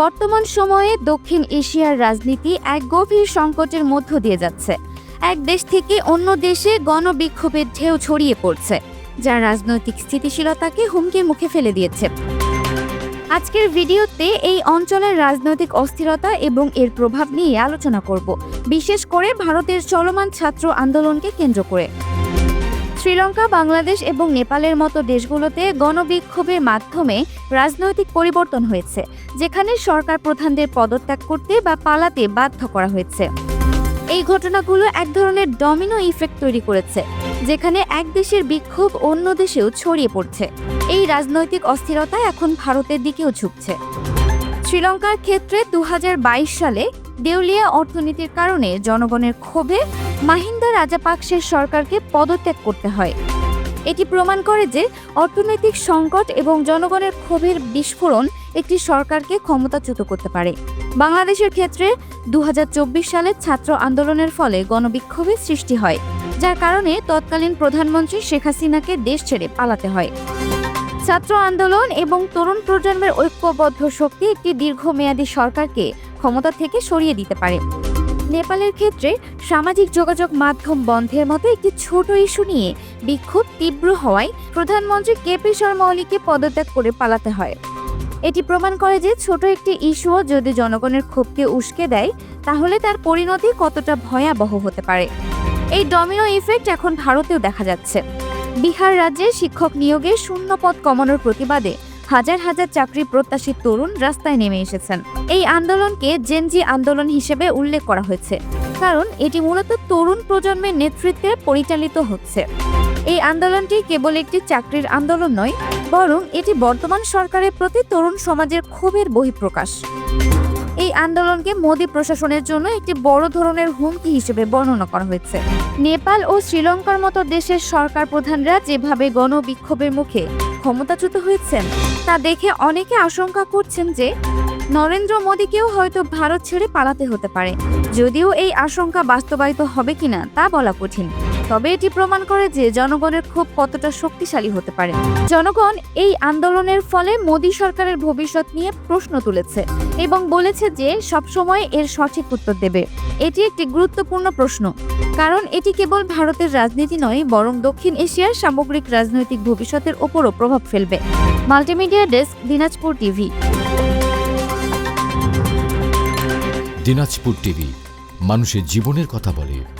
বর্তমান সময়ে দক্ষিণ এশিয়ার রাজনীতি এক গভীর সংকটের মধ্য দিয়ে যাচ্ছে। এক দেশ থেকে অন্য দেশে গণবিক্ষোভের ঢেউ ছড়িয়ে পড়ছে যা রাজনৈতিক স্থিতিশীলতাকে হুমকির মুখে ফেলে দিয়েছে। আজকের ভিডিওতে এই অঞ্চলের রাজনৈতিক অস্থিরতা এবং এর প্রভাব নিয়ে আলোচনা করব, বিশেষ করে ভারতের চলমান ছাত্র আন্দোলনকে কেন্দ্র করে। শ্রীলঙ্কা, বাংলাদেশ এবং নেপালের মতো দেশগুলোতে গণবিক্ষোভের মাধ্যমে রাজনৈতিক পরিবর্তন হয়েছে, যেখানে সরকার প্রধানদের পদত্যাগ করতে বা পালাতে বাধ্য করা হয়েছে। এই ঘটনাগুলো এক ধরনের ডমিনো ইফেক্ট তৈরি করেছে, যেখানে এক দেশের বিক্ষোভ অন্য দেশেও ছড়িয়ে পড়ছে। এই রাজনৈতিক অস্থিরতা এখন ভারতের দিকেও ঝুঁকছে। শ্রীলঙ্কার ক্ষেত্রে দু হাজার বাইশ সালে দেউলিয়া অর্থনীতির কারণে জনগণের ক্ষোভে মাহিন্দা রাজাপাকসের সরকারকে পদত্যাগ করতে হয়। এটি প্রমাণ করে যে অর্থনৈতিক সংকট এবং জনগণের ক্ষোভের বিস্ফোরণ একটি সরকারকে ক্ষমতাচ্যুত করতে পারে। বাংলাদেশের ক্ষেত্রে দু সালে ছাত্র আন্দোলনের ফলে গণবিক্ষোভের সৃষ্টি হয়, যার কারণে তৎকালীন প্রধানমন্ত্রী শেখ হাসিনাকে দেশ ছেড়ে পালাতে হয়। ছাত্র আন্দোলন এবং তরুণ প্রজন্মের ঐক্যবদ্ধ শক্তি একটি দীর্ঘমেয়াদী সরকারকে ক্ষমতা থেকে সরিয়ে দিতে পারে। নেপালের ক্ষেত্রে সামাজিক যোগাযোগ মাধ্যম বন্ধের মতো একটি ছোট ইস্যু নিয়ে বিক্ষোভ তীব্র হওয়ায় প্রধানমন্ত্রী কেপি শর্মা ওলিকে পদত্যাগ করে পালাতে হয়। এটি প্রমাণ করে যে ছোট একটি ইস্যুও যদি জনগণের ক্ষোভকে উস্কে দেয়, তাহলে তার পরিণতি কতটা ভয়াবহ হতে পারে। এই ডমিনো ইফেক্ট এখন ভারতেও দেখা যাচ্ছে। বিহার রাজ্যে শিক্ষক নিয়োগে শূন্য পদ কমানোর প্রতিবাদে হাজার হাজার চাকরি প্রত্যাশী তরুণ রাস্তায় নেমে এসেছেন। এই আন্দোলনকে জেনজি আন্দোলন হিসেবে উল্লেখ করা হয়েছে, কারণ এটি মূলত তরুণ প্রজন্মের নেতৃত্বে পরিচালিত হচ্ছে। এই আন্দোলনটি কেবল একটি চাকরির আন্দোলন নয়, বরং এটি বর্তমান সরকারের প্রতি তরুণ সমাজের ক্ষোভের বহিঃপ্রকাশ। এই আন্দোলনকে মোদী প্রশাসনের জন্য একটি বড় ধরনের হুমকি হিসেবে বর্ণনা করা হয়েছে। নেপাল ও শ্রীলঙ্কার মতো দেশের সরকার প্রধানরা যেভাবে গণবিক্ষোভের মুখে ক্ষমতাচ্যুত হয়েছেন, তা দেখে অনেকে আশঙ্কা করছেন যে নরেন্দ্র মোদীকেও হয়তো ভারত ছেড়ে পালাতে হতে পারে। যদিও এই আশঙ্কা বাস্তবায়িত হবে কিনা তা বলা কঠিন। তবে এটি প্রমাণ করে যে জনগণের ক্ষোভ কতটা শক্তিশালী হতে পারে। জনগণ এই আন্দোলনের ফলে মোদী সরকারের ভবিষ্যৎ নিয়ে প্রশ্ন তুলেছে এবং বলেছে যে সবসময় এর সঠিক উত্তর দেবে। এটি একটি গুরুত্বপূর্ণ প্রশ্ন, কারণ এটি কেবল ভারতের রাজনীতি নয়, বরং দক্ষিণ এশিয়ার সামগ্রিক রাজনৈতিক ভবিষ্যতের ওপরও প্রভাব ফেলবে। Multimedia desk, Dinajpur TV. Dinajpur TV, মানুষের জীবনের কথা বলে।